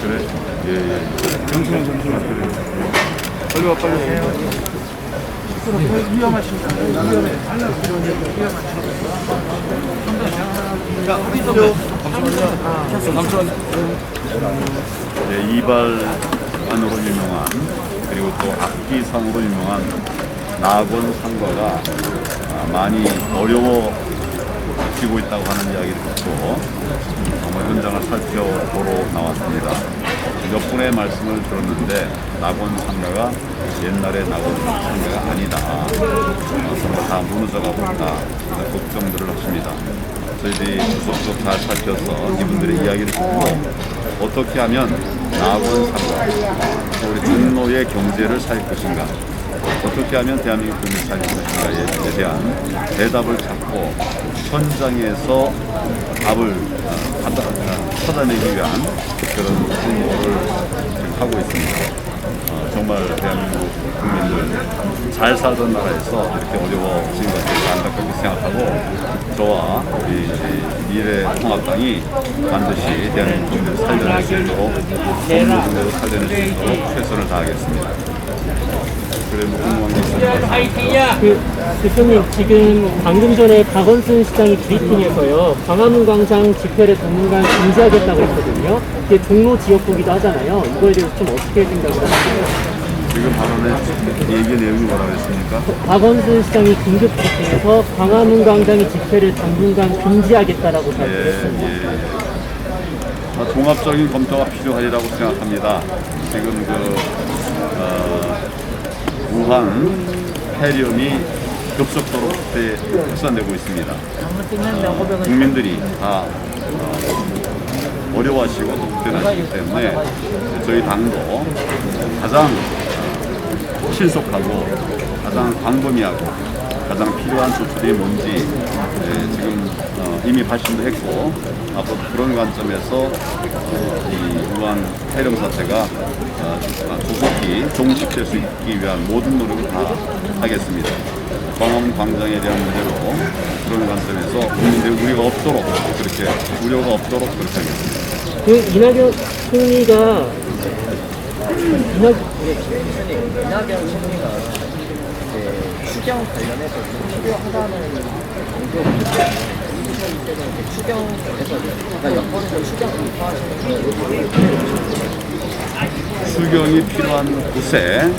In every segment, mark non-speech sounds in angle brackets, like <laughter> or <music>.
그래? 예, 예. 잠시만, 잠시만. 그래. 빨리 와, 빨리 와. 네, 이발안으로 유명한 그리고 또 악기상으로 유명한 낙원 상과가 아, 많이 어려워 지고 있다고 하는 이야기를 듣고 정말 현장을 살펴보러 나왔습니다. 몇 분의 말씀을 들었는데 낙원 상가가 옛날의 낙원 상가가 아니다. 어, 정말 다 무너져가고 있다. 걱정들을 하십니다. 저희들이 구석구석 잘 살펴서 이분들의 이야기를 듣고 어떻게 하면 낙원 상가, 또 우리 종로의 경제를 살릴 것인가, 어떻게 하면 대한민국 국민을 살릴 것인가에 대한 대답을 찾고 현장에서 답을 어, 어, 찾아내기 위한 그런 지금 하고 있습니다. 어, 정말 대한민국 국민들 잘 살던 나라에서 이렇게 어려워진 것을 안타깝게 생각하고 저와 우리 미래통합당이 반드시 대한민국 국민을 살려낼 수 있도록 정부군대로 살려낼 수 있도록 최선을 다하겠습니다. 그래 뭐 궁금한 게 있습니다. 그 대표님 지금 방금 전에 박원순 시장이 브리핑에서요 광화문 광장 집회를 당분간 금지하겠다고 했거든요. 이게 종로 지역구기도 하잖아요. 이거에 대해서 좀 어떻게 생각을 하세요? 지금 발언의 얘기 내용이 뭐라고 했습니까? 박원순 시장이 긴급 브리핑에서 광화문 광장의 집회를 당분간 금지하겠다라고 예, 발표했습니다. 예, 예. 아, 종합적인 검토가 필요하리라고 생각합니다. 지금 그 어, 우한 폐렴이 급속도로 확대 확산되고 있습니다. 어, 국민들이 다 어, 어려워하시고 걱정하시기 때문에 저희 당도 가장 어, 신속하고 가장 광범위하고 가장 필요한 조치들이 뭔지 예, 지금 어, 이미 발신도 했고 앞으로 그런 관점에서 어, 이 우한 폐렴 사태가 어, 조속 히 종식될 수 있기 위한 모든 노력을 다 하겠습니다. 광화문 광장에 대한 문제로 그런 관점에서 국민들의 우려가 없도록 그렇게 우려가 없도록 그렇게 하겠습니다. 그 이낙연 총리가 이낙 이낙연 총리가 이제 추경 관련해서 좀 필요하다는 정도 때는 이제 추경에서 그러니까 여권에서 추경 공포하시는 추경이 필요한 곳에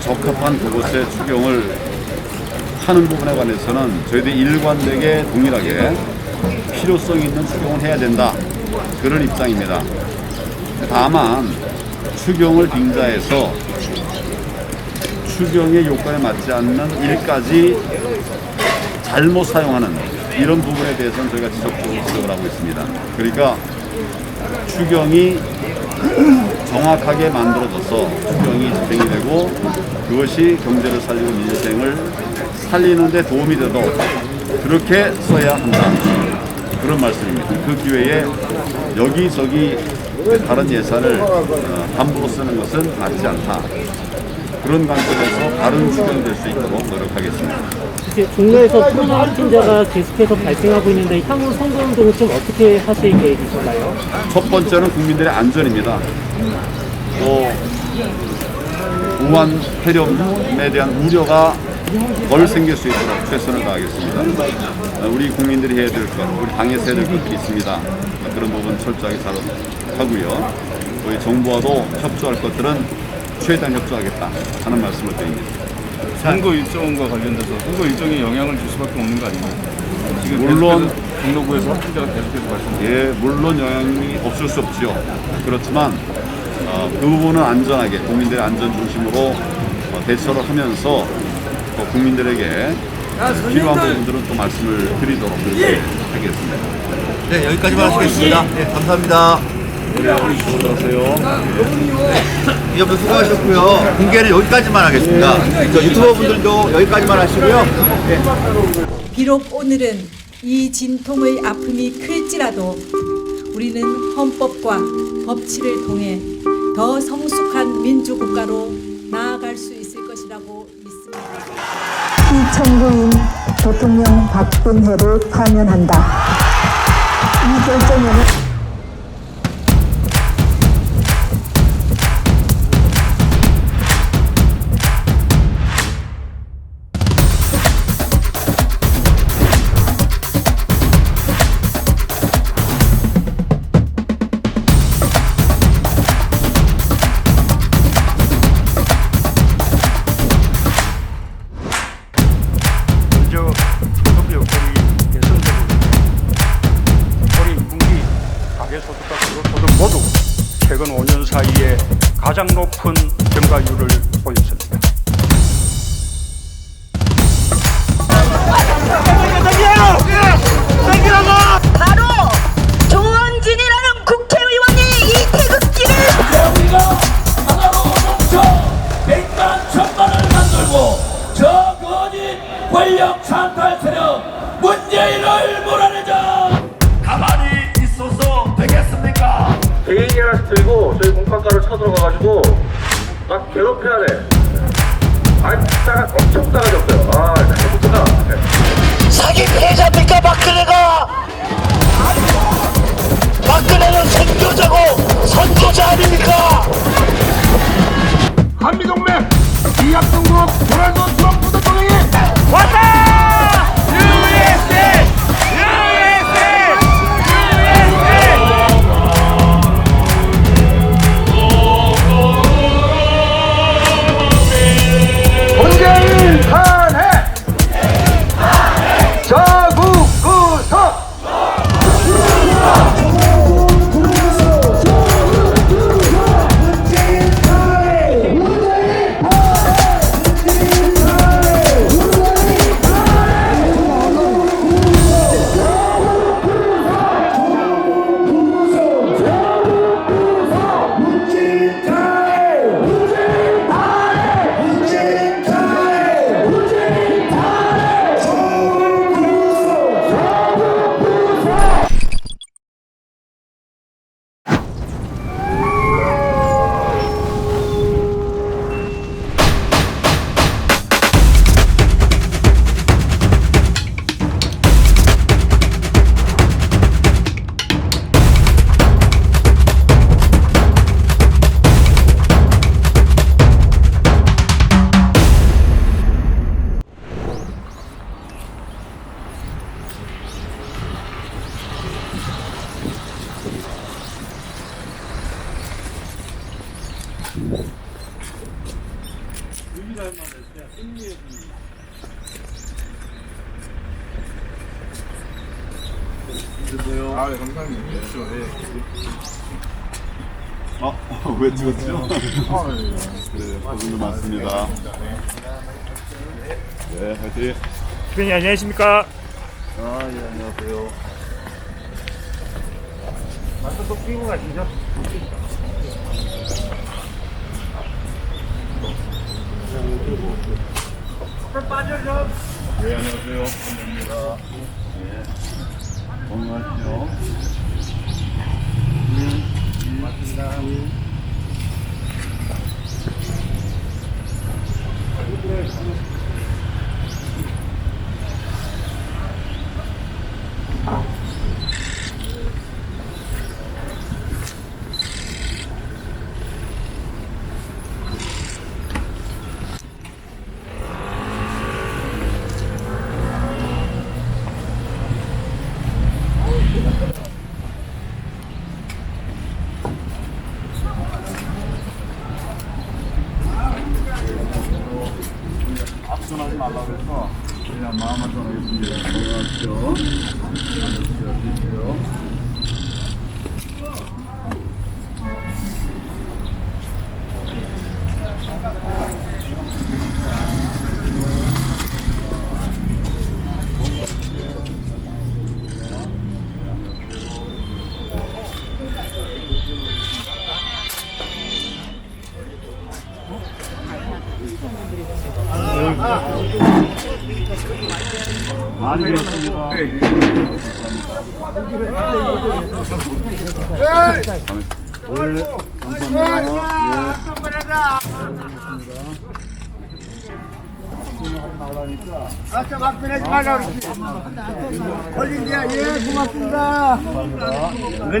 적합한 그곳에 추경을 하는 부분에 관해서는 저희들이 일관되게 동일하게 필요성 있는 추경을 해야 된다. 그런 입장입니다. 다만 추경을 빙자해서 추경의 요건에 맞지 않는 일까지 잘못 사용하는 이런 부분에 대해서는 저희가 지속적으로 지적을 하고 있습니다. 그러니까 추경이 정확하게 만들어져서 추경이 집행이 되고 그것이 경제를 살리고 민생을 살리는 데 도움이 되도록 그렇게 써야 한다. 그런 말씀입니다. 그 기회에 여기저기 다른 예산을 어, 함부로 쓰는 것은 맞지 않다. 그런 관점에서 다른 추경이 될 수 있도록 노력하겠습니다. 이제 종로에서 코로나 확진자가 계속해서 발생하고 있는데 향후 선거 운동은 좀 어떻게 하실 계획이신가요? 첫 번째는 국민들의 안전입니다. 또 우한 폐렴에 대한 우려가 덜 생길 수 있도록 최선을 다하겠습니다. 어, 우리 국민들이 해야 될 것, 우리 당에서 해야 될 것들이 있습니다. 어, 그런 부분 철저하게 잘 하고요. 저희 정부와도 협조할 것들은 최대한 협조하겠다 하는 말씀을 드립니다. 선거 일정과 관련돼서 선거 일정에 영향을 줄 수밖에 없는 거 아닙니까? 지금 물론- 종로구에서 확진자가 계속해서 발생. 예, 물론 영향이 없을 수 없지요. 그렇지만 어, 그 부분은 안전하게 국민들의 안전 중심으로 어, 대처를 하면서 또 국민들에게 필요한 부분들은 또 말씀을 드리도록 그렇게 하겠습니다. 네, 여기까지만 하시겠습니다. 네, 감사합니다. 수고하세요. 이제부터 수고하셨고요. 공개는 여기까지만 하겠습니다. 저 유튜버 분들도 여기까지만 하시고요. 비록 오늘은 이 진통의 아픔이 클지라도 우리는 헌법과 법치를 통해 더 성숙한 민주국가로 나아갈 수 있을 것이라고 믿습니다. 이천구인 대통령 박근혜를 파면한다. 먼저 사이에 가장 높은 증가율을 보였습니다. 바로 조원진이라는 국회의원이 이 태극기를 우리가 하나로 뭉쳐 백만 천만을 만들고 저 거짓 권력 찬탈 세력 문재인을 저희 공판가를 쳐들어가가지고 막 괴롭혀야 돼. 아, 따가 엄청 따가졌어요. 아, 잘못했다. 사기 피해자입니까 박근혜가 아, <laughs> 왜 찍었죠? 그래, 고생도 많습니다. 네, 화이팅! 대표님 안녕하십니까? 아, 예, 안녕하세요. 완전 또 끼고 가시죠? 네, 안녕하세요. 감사합니다. 네. 건강하시죠? 앞선하지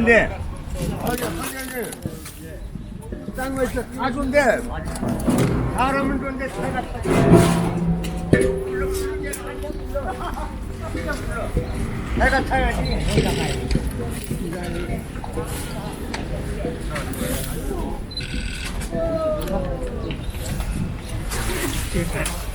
근데 딴거 있어. 다 좋은데 사람은 좋은데 내가 타야지. 짤까요?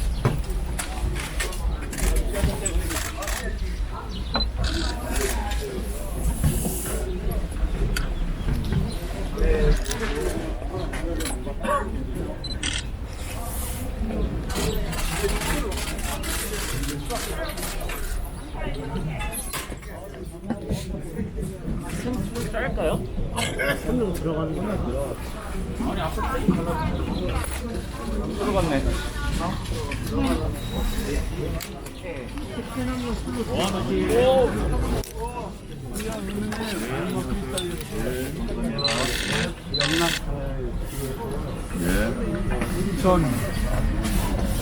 예.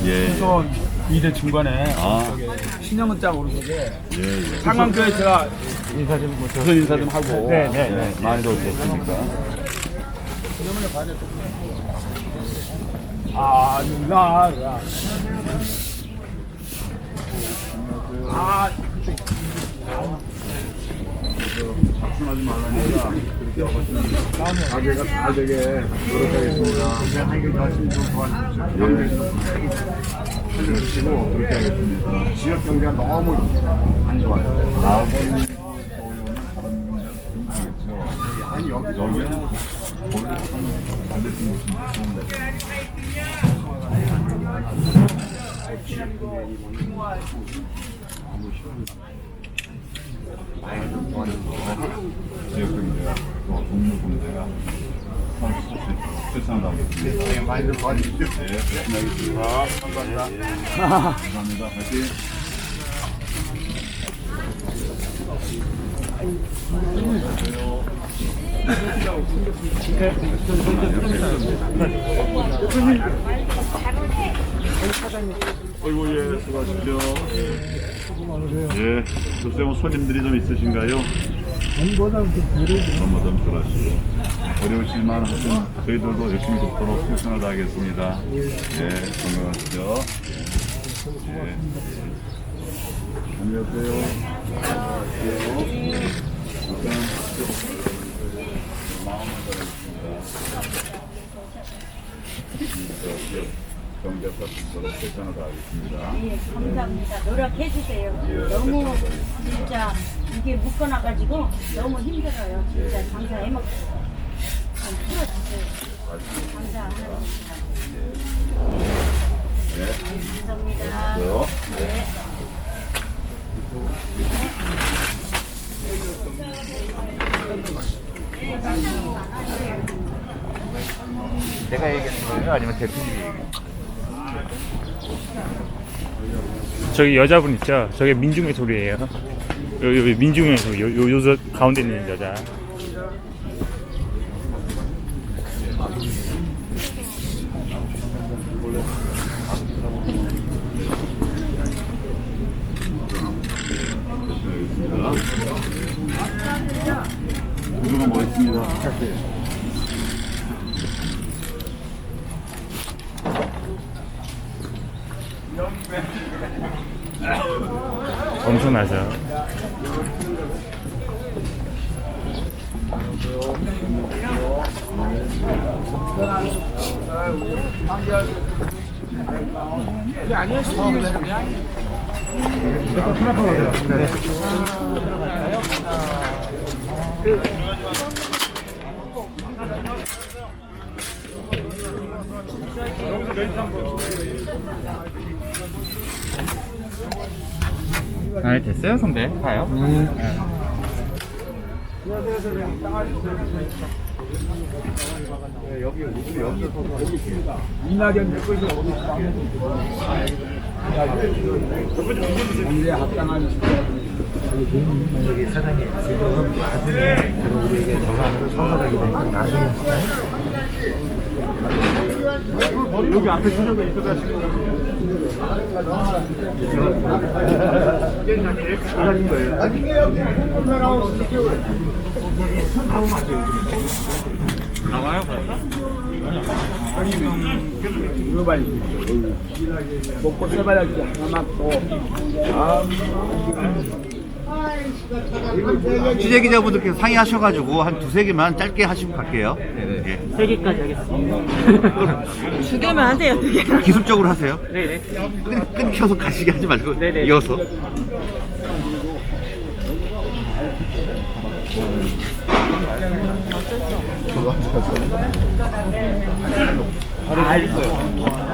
예. 선 2대 중간에 아, 신영은 짝 오르는데 예, 예. 상암교회 제가 인사 좀 우선 인사 좀 하고 네, 네. 많이 도우셨습니까? 아 나라 아 하지 말라니까 그렇게 어거지 가게가 잘 되게 노력하겠습니다. 하기 열심히 좀 도와주십시오. 예. 살려주시고 그렇게 하겠습니다. 지역 경제가 너무 안 좋아요. 나오는. 아니 여기 여기는 원래 반대쪽 모습이 좋은데. 지역 경제가 또 동물 문제가 선수 최선을 다하겠습니다. 네, 많이 좀 도와주십시오. 네, 열심히 하겠습니다. 감사합니다. 감사합니다. 화이팅! 어이구, 예, 수고하십시오. 예, 글쎄 뭐 손님들이 좀 있으신가요? 너무 좀 그러시고 어려우실만 하여튼 저희들도 열심히 돕도록 최선을 다하겠습니다. 예, 건강하시죠. 예. 안녕하세요. 안녕하세요. 마음을 다하겠습니다. 경제사 돕도록 최선을 다하겠습니다. 예, 감사합니다. 노력해 주세요. 예, 너무. 진짜 이게 묶어놔가지고 너무 힘들어요. 진짜 장사 해 먹고 좀 풀어주세요. 감사합니다. 네. 감사합니다. 안녕하세요. 네. 내가 얘기하는 거예요? 아니면 대표님이 얘기하는 저기 여자분 있죠 저게 민중의 소리예요 요, 요 민중의 소리 요, 요, 요 가운데 있는 여자 우주가 멋있습니다. 엄청나죠 아 됐어요 선배? 가요? 이낙연 대표님 어디? 언제 합당한 저기 사장님 지금 나중에 우리에게 정상으로 선거하게 되면 나중에 여기 앞에 수정에 있어가 지금 하는 거예요. 나와요? 먹고 써봐야 맞고 취재 기자분들께서 상의하셔가지고 한 두세 개만 짧게 하시고 갈게요. 예. 세 개까지 하겠습니다. <laughs> 두 개만 하세요, 두 개. 기술적으로 하세요. 네네. 끊, 끊겨서 가시게 하지 말고 네네. 이어서.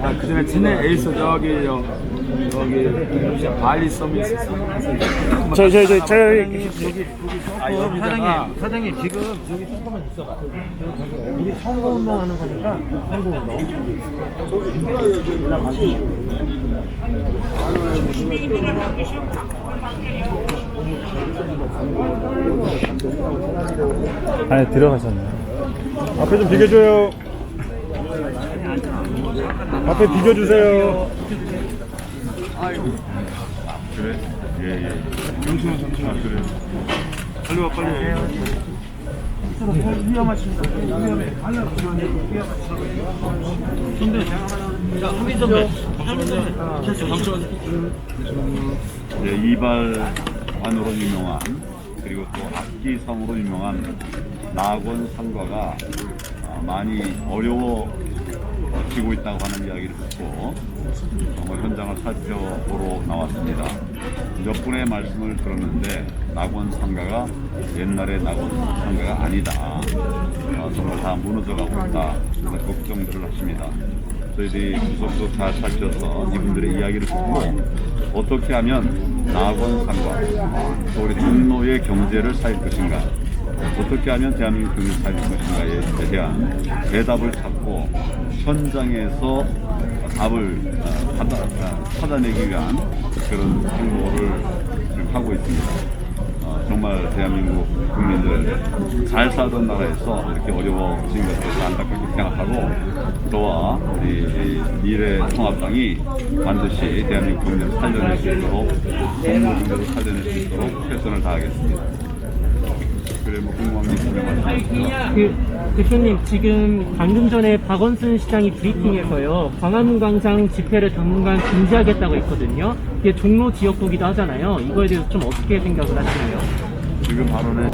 아, 그 전에 진해 에이스 저기 저 저기 발리 서미스 저, 저, 저, 저, 사장님 사장님 지금 저기 조금만 있어봐 우리 선거 운동하는 거니까 선거 운동 안에 들어가셨네요. 앞에 좀 비켜줘요. 앞에 비켜주세요. 그래? 예, 예. 잠시만 잠시만. 아, 그래. 빨리 와 빨리. 네, 이발관으로 유명한 그리고 또 악기성으로 유명한 낙원 상가가 아, 많이 어려워지고 있다고 하는 이야기를 듣고 정말 현장을 살펴보러 나왔습니다. 몇 분의 말씀을 들었는데 낙원 상가가 옛날의 낙원 상가가 아니다. 아, 정말 다 무너져가고 있다. 그런 걱정들을 하십니다. 저희들이 구석구석 잘 살펴서 이분들의 이야기를 듣고 어떻게 하면 낙원 또 우리 종로의 경제를 살릴 것인가 어떻게 하면 대한민국 경제를 살릴 것인가에 대한 대답을 찾고 현장에서 답을 어, 받아, 어, 찾아내기 위한 그런 행보를 하고 있습니다. 어, 정말 대한민국 국민들 잘 살던 나라에서 이렇게 어려워진 대해서 안타깝게 생각하고 저와 우리 이 미래 통합당이 반드시 대한민국 국민들을 살려낼 수 있도록 동물 국민들을 살려낼 수 있도록 최선을 다하겠습니다. 그래 뭐 궁금한 게 있으면. 그 대표님 지금 방금 전에 박원순 시장이 브리핑에서요 광화문 광장 집회를 당분간 금지하겠다고 했거든요. 이게 종로 지역구기도 하잖아요. 이거에 대해서 좀 어떻게 생각을 하시나요? 지금 발언의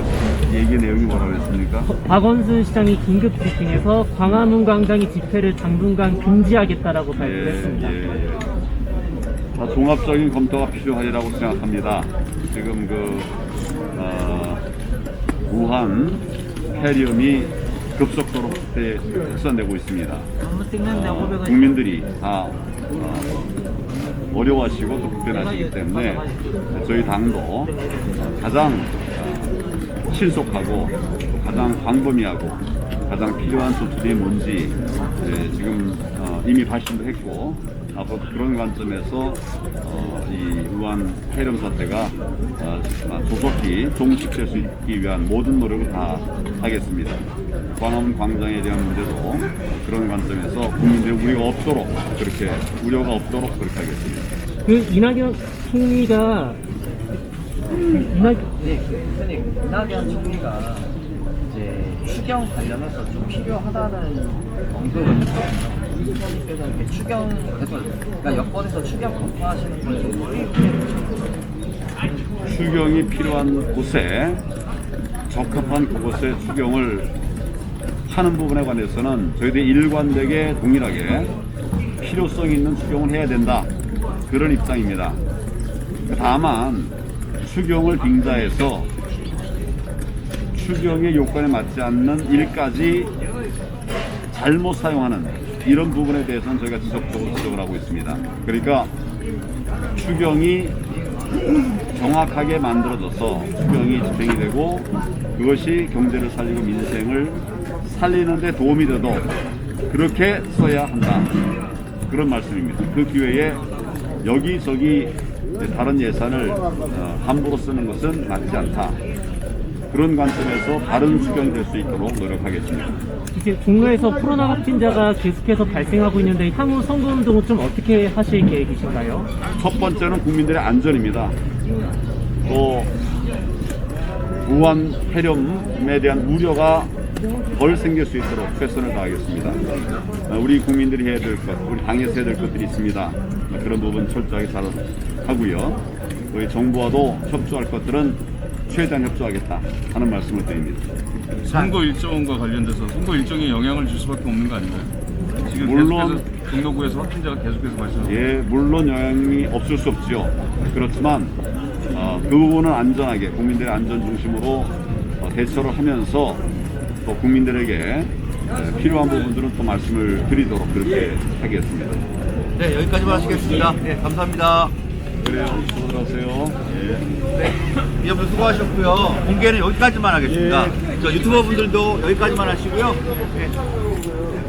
얘기 내용이 뭐라고 했습니까? 박원순 시장이 긴급 브리핑에서 광화문 광장의 집회를 당분간 금지하겠다라고 예, 발표했습니다. 예, 예. 자, 종합적인 검토가 필요하리라고 생각합니다. 지금 그 어, 우한 폐렴이 급속도로 확대 확산되고 있습니다. 어, 국민들이 다 어, 어려워하시고 또 불편하시기 때문에 저희 당도 가장 어, 신속하고 또 가장 광범위하고 가장 필요한 조치들이 뭔지 예, 지금 어, 이미 발신도 했고 앞으로 그런 관점에서 어, 이 우한 폐렴 사태가 어, 조속히 종식될 수 있기 위한 모든 노력을 다 하겠습니다. 광화문 광장에 대한 문제도 그런 관점에서 국민들의 우려가 없도록 그렇게 우려가 없도록 그렇게 하겠습니다. 그 이낙연 총리가 이낙 네, 그 선생님 이낙연 총리가 이제 추경 관련해서 좀 필요하다는 언급을 했거든요. 이렇게 추경 그러니까 여권에서 추경 검토하시는 분이 추경이 필요한 곳에 적합한 그곳에 추경을 하는 부분에 관해서는 저희들이 일관되게 동일하게 필요성 있는 추경을 해야 된다 그런 입장입니다. 다만 추경을 빙자해서 추경의 요건에 맞지 않는 일까지 잘못 사용하는 이런 부분에 대해서는 저희가 지속적으로 지적을 하고 있습니다. 그러니까 추경이 정확하게 만들어져서 추경이 집행이 되고 그것이 경제를 살리고 민생을 살리는데 도움이 돼도 그렇게 써야 한다. 그런 말씀입니다. 그 기회에 여기저기 다른 예산을 어, 함부로 쓰는 것은 맞지 않다. 그런 관점에서 바른 수경이 될수 있도록 노력하겠습니다. 이제 종로에서 코로나 확진자가 계속해서 발생하고 있는데 향후 선거운동은 좀 어떻게 하실 계획이신가요? 첫 번째는 국민들의 안전입니다. 또 무한 폐렴에 대한 우려가 덜 생길 수 있도록 최선을 다하겠습니다. 어, 우리 국민들이 해야 될 것, 우리 당에서 해야 될 것들이 있습니다. 어, 그런 부분 철저하게 잘 하고요. 우리 정부와도 협조할 것들은 최대한 협조하겠다 하는 말씀을 드립니다. 선거 일정과 관련돼서 선거 일정에 영향을 줄 수밖에 없는 거 아닌가요? 지금 물론- 계속해서 경로구에서 확진자가 계속해서 발생하고 예, 물론 영향이 없을 수 없지요. 그렇지만 어, 그 부분은 안전하게 국민들의 안전 중심으로 어, 대처를 하면서 또 국민들에게 에, 필요한 부분들은 또 말씀을 드리도록 그렇게 하겠습니다. 네, 여기까지만 하시겠습니다. 네, 감사합니다. 그래요. 수고하세요. 예. 네, 여러분 수고하셨고요. 공개는 여기까지만 하겠습니다. 저 유튜버 분들도 여기까지만 하시고요. 네,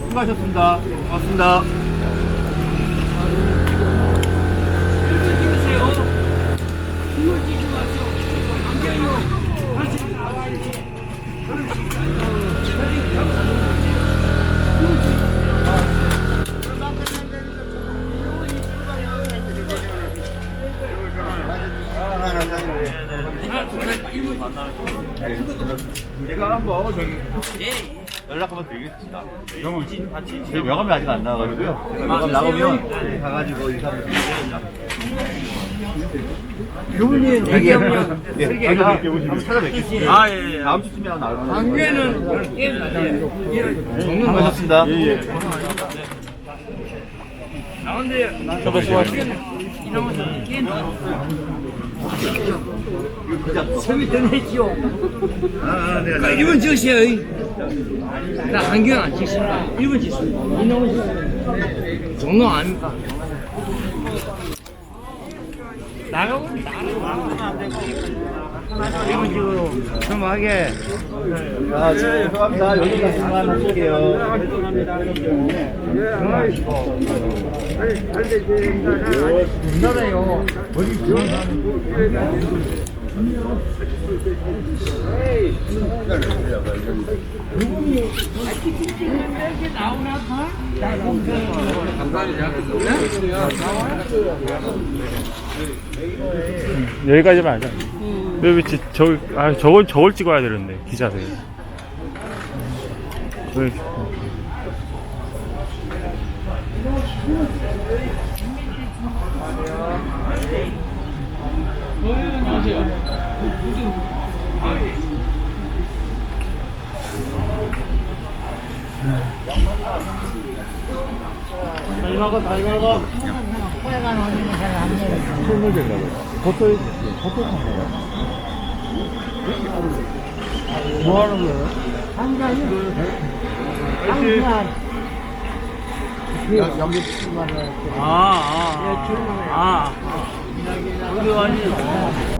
수고하셨습니다. 고맙습니다. 연락 한번 드리겠습니다. 명함 같이 제 명함이 아직 안 나와가지고요. 제가 명함 나오면 가가지고 인사를 드리겠습니다. 교훈이 대기업령 예, 제가 한번 찾아뵙겠습니다. 아, 예, 예. 다음 주쯤에 나올 거예요. 관계는 정리 고맙습니다. 예, 예. 아, 네, 네. 이 번 주세요. 나 안경 안 찍습니다. 이번 찍습니다. 이놈 찍습니다. 종로 아닙니까? 나가고 나가고 이번 식 으로 좀 하게. 아, 죄송합니다. 여기까지만 하실게요. 나라요. 여기까지만 하자. 왜, 왜, 지- 저, 아, 저걸, 저걸 찍어야 되는데, 기자들. 왜, 뭐 하는 거예요? 여기 출마를 아, 아, 아. 아. 우리 완전